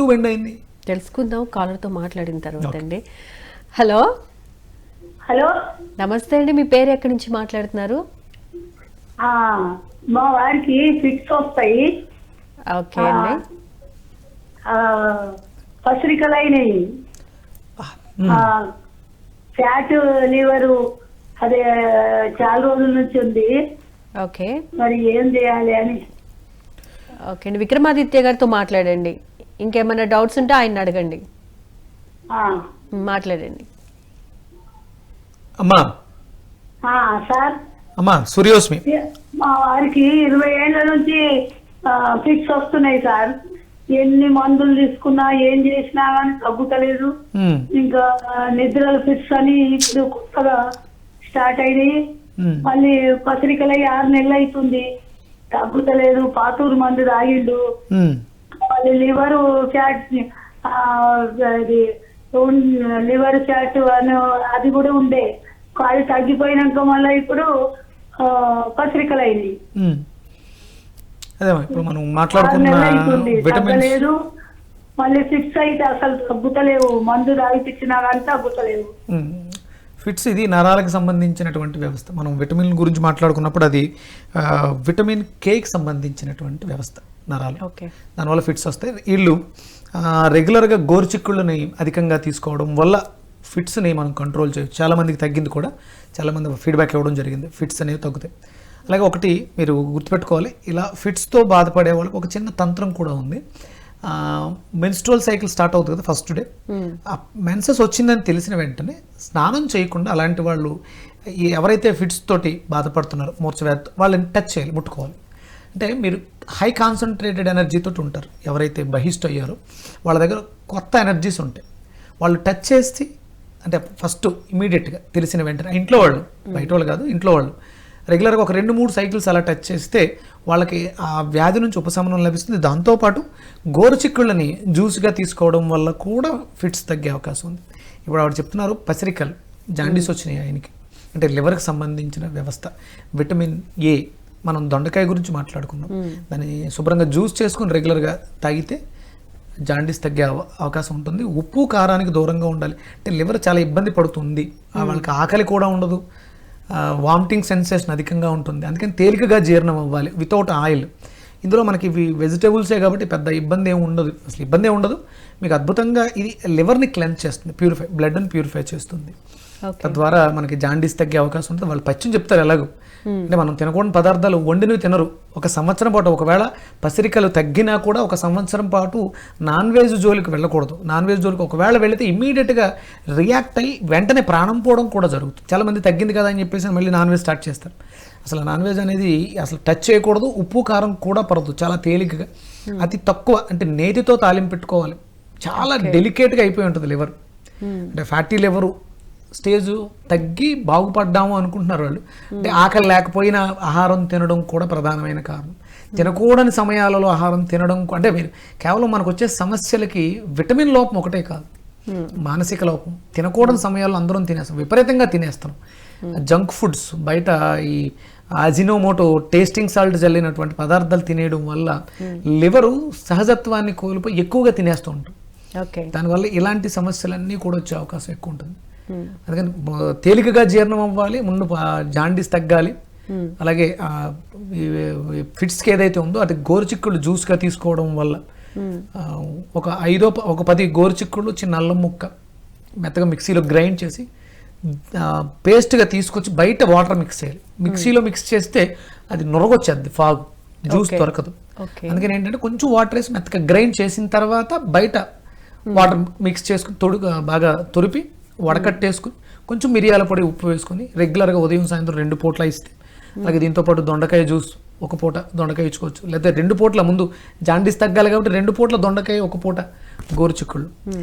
ఎందుకు బెండ్ అయింది. తెలుసుకుందాం కాలర్తో మాట్లాడిన తర్వాత అండి. హలో? హలో? నమస్తే అండి మీ పేరు ఎక్కడి నుంచి మాట్లాడుతున్నారు? ఆ, మా వారికి ఫిక్స్ వస్తాయి. ఓకే అండి. ఆ, పసిరికలు అయినాయి. ఫ్యాట్ లివరు అదే చాలా రోజుల నుంచి ఉంది. ఓకే. మరి ఏం చేయాలి అని. ఓకే అండి విక్రమాదిత్య గారితో మాట్లాడండి. ఇంకేమైనా డౌట్స్ ఉంటే ఆయన అడగండి. ఆ, మాట్లాడండి. అమ్మా. సార్. అమ్మా సూర్యోస్మి. మా వారికి ఇరవై ఏళ్ళ నుంచి ఫిక్స్ వస్తున్నాయి సార్. ఎన్ని మందులు తీసుకున్నా ఏం చేసినా కానీ తగ్గుతలేదు. ఇంకా నిద్రల ఫిట్స్ అని ఇప్పుడు కొత్తగా స్టార్ట్ అయినాయి. మళ్ళీ పత్రికలై ఆరు నెలలు అవుతుంది. తగ్గుతలేదు పాతూరు మందు తాగిండు. మళ్ళీ లివర్ ఫ్యాట్ అది లివర్ ఫ్యాట్ అని అది కూడా ఉండే. అది తగ్గిపోయినాక మళ్ళీ ఇప్పుడు పత్రికలు అయినాయి ఉమ్. అదేమ్మా ఇప్పుడు మనం ఆరు మాట్లాడుకున్న నెలలు అవుతుంది విటమిన్స్ తగ్గలేదు. మళ్ళీ ఫిక్స్ అయితే అసలు తగ్గుతలేవు. మందు తాగిపించినా కానీ తగ్గుతలేవు. ఫిట్స్ ఇది నరాలకు సంబంధించినటువంటి వ్యవస్థ. మనం విటమిన్ గురించి మాట్లాడుకున్నప్పుడు అది విటమిన్ కేకి సంబంధించినటువంటి వ్యవస్థ. నరాలు. దానివల్ల ఫిట్స్ వస్తాయి. వీళ్ళు రెగ్యులర్గా గోరుచిక్కుళ్ళని అధికంగా తీసుకోవడం వల్ల ఫిట్స్ని మనం కంట్రోల్ చేయొచ్చు. చాలామందికి తగ్గింది కూడా. చాలామంది ఫీడ్బ్యాక్ ఇవ్వడం జరిగింది. ఫిట్స్ అనేవి తగ్గుతాయి. అలాగే ఒకటి మీరు గుర్తుపెట్టుకోవాలి. ఇలా ఫిట్స్తో బాధపడే వాళ్ళకి ఒక చిన్న తంత్రం కూడా ఉంది. మెన్స్ట్రోల్ సైకిల్ స్టార్ట్ అవుతుంది కదా ఫస్ట్ డే. మెన్సెస్ వచ్చిందని తెలిసిన వెంటనే స్నానం చేయకుండా అలాంటి వాళ్ళు ఎవరైతే ఫిట్స్ తోటి బాధపడుతున్నారో మూర్చవ్యాధి వాళ్ళని టచ్ చేయాలి ముట్టుకోవాలి. అంటే మీరు హై కాన్సన్ట్రేటెడ్ ఎనర్జీతో ఉంటారు. ఎవరైతే బహిష్ట అయ్యారో వాళ్ళ దగ్గర కొత్త ఎనర్జీస్ ఉంటాయి. వాళ్ళు టచ్ చేసి అంటే ఫస్ట్ ఇమీడియట్గా తెలిసిన వెంటనే ఇంట్లో వాళ్ళు బయట వాళ్ళు కాదు ఇంట్లో వాళ్ళు రెగ్యులర్గా ఒక రెండు మూడు సైకిల్స్ అలా టచ్ చేస్తే వాళ్ళకి ఆ వ్యాధి నుంచి ఉపశమనం లభిస్తుంది. దాంతోపాటు గోరుచిక్కుళ్ళని జ్యూస్గా తీసుకోవడం వల్ల కూడా ఫిట్స్ తగ్గే అవకాశం ఉంది. ఇప్పుడు ఆవిడ చెప్తున్నారు పసిరికల్ జాండీస్ వచ్చినాయి ఆయనకి. అంటే లివర్కి సంబంధించిన వ్యవస్థ విటమిన్ ఏ మనం దొండకాయ గురించి మాట్లాడుకున్నాం. దాన్ని శుభ్రంగా జ్యూస్ చేసుకుని రెగ్యులర్గా తాగితే జాండీస్ తగ్గే అవ- అవకాశం ఉంటుంది. ఉప్పు కారానికి దూరంగా ఉండాలి. అంటే లివర్ చాలా ఇబ్బంది పడుతుంది. వాళ్ళకి ఆకలి కూడా ఉండదు. వామిటింగ్ సెన్సేషన్ అధికంగా ఉంటుంది. అందుకని తేలికగా జీర్ణం అవ్వాలి. Without oil. ఇందులో మనకి ఇవి వెజిటేబుల్సే కాబట్టి పెద్ద ఇబ్బంది ఏమి ఉండదు. అసలు ఇబ్బంది ఏమి ఉండదు. మీకు అద్భుతంగా ఇది లివర్ని క్లెన్స్ చేస్తుంది ప్యూరిఫై బ్లడ్ని ప్యూరిఫై చేస్తుంది. తద్వారా మనకి జాండీస్ తగ్గే అవకాశం ఉంటుంది. వాళ్ళు పచ్చిని చెప్తారు ఎలాగో. అంటే మనం తినకూడని పదార్థాలు వండినవి తినరు. ఒక సంవత్సరం పాటు ఒకవేళ పసిరికలు తగ్గినా కూడా ఒక సంవత్సరం పాటు నాన్ వెజ్ జోలికి వెళ్ళకూడదు. నాన్ వెజ్ జోలికి ఒకవేళ వెళితే ఇమీడియట్గా రియాక్ట్ అయ్యి వెంటనే ప్రాణం పోవడం కూడా జరుగుతుంది. చాలా మంది తగ్గింది కదా అని చెప్పేసి మళ్ళీ నాన్ వెజ్ స్టార్ట్ చేస్తారు. అసలు నాన్ వెజ్ అనేది అసలు టచ్ చేయకూడదు ఉప్పు కారం కూడా పడదు చాలా తేలికగా. అతి తక్కువ అంటే నేతితో తాలింపు పెట్టుకోవాలి. చాలా డెలికేట్గా అయిపోయి ఉంటుంది లివర్. అంటే ఫ్యాటీ లివరు స్టేజ్ తగ్గి బాగుపడ్డాము అనుకుంటున్నారు వాళ్ళు. అంటే ఆకలి లేకపోయినా ఆహారం తినడం కూడా ప్రధానమైన కారణం. తినకూడని సమయాలలో ఆహారం తినడం అంటే మీరు కేవలం మనకు వచ్చే సమస్యలకి విటమిన్ లోపం ఒకటే కాదు. మానసిక లోపం. తినకూడని సమయాల్లో అందరం తినేస్తాం. విపరీతంగా తినేస్తాం. జంక్ ఫుడ్స్ బయట ఈ అజినోమోటో టేస్టింగ్ సాల్ట్ జల్లినటువంటి పదార్థాలు తినేయడం వల్ల లివరు సహజత్వాన్ని కోల్పోయి ఎక్కువగా తినేస్తూ ఉంటాం. ఓకే. దానివల్ల ఇలాంటి సమస్యలన్నీ కూడా వచ్చే అవకాశం ఎక్కువ ఉంటుంది. అందుకని తేలికగా జీర్ణం అవ్వాలి ముందు జాండీస్ తగ్గాలి. అలాగే ఫిట్స్కి ఏదైతే ఉందో అది గోరుచిక్కుళ్ళు జ్యూస్గా తీసుకోవడం వల్ల ఒక ఐదో ఒక పది గోరుచిక్కుళ్ళు చిన్న అల్లం ముక్క మెత్తగా మిక్సీలో గ్రైండ్ చేసి పేస్ట్గా తీసుకొచ్చి బయట వాటర్ మిక్స్ చేయాలి. మిక్సీలో మిక్స్ చేస్తే అది నొరగొచ్చేది ఫాగ్ జ్యూస్ దొరకదు. అందుకని ఏంటంటే కొంచెం వాటర్ వేసి మెత్తగా గ్రైండ్ చేసిన తర్వాత బయట వాటర్ మిక్స్ చేసుకుని తొడు బాగా తొరిపి వడకట్టేసుకుని కొంచెం మిరియాల పొడి ఉప్పు వేసుకొని రెగ్యులర్గా ఉదయం సాయంత్రం రెండు పూట్ల ఇస్తే అలాగే దీంతో పాటు దొండకాయ జ్యూస్ ఒక పూట దొండకాయ ఇచ్చుకోవచ్చు. లేకపోతే రెండు పూట్ల ముందు జాండీస్ తగ్గాలి కాబట్టి రెండు పూట్ల దొండకాయ ఒక పూట గోరుచిక్కుళ్ళు.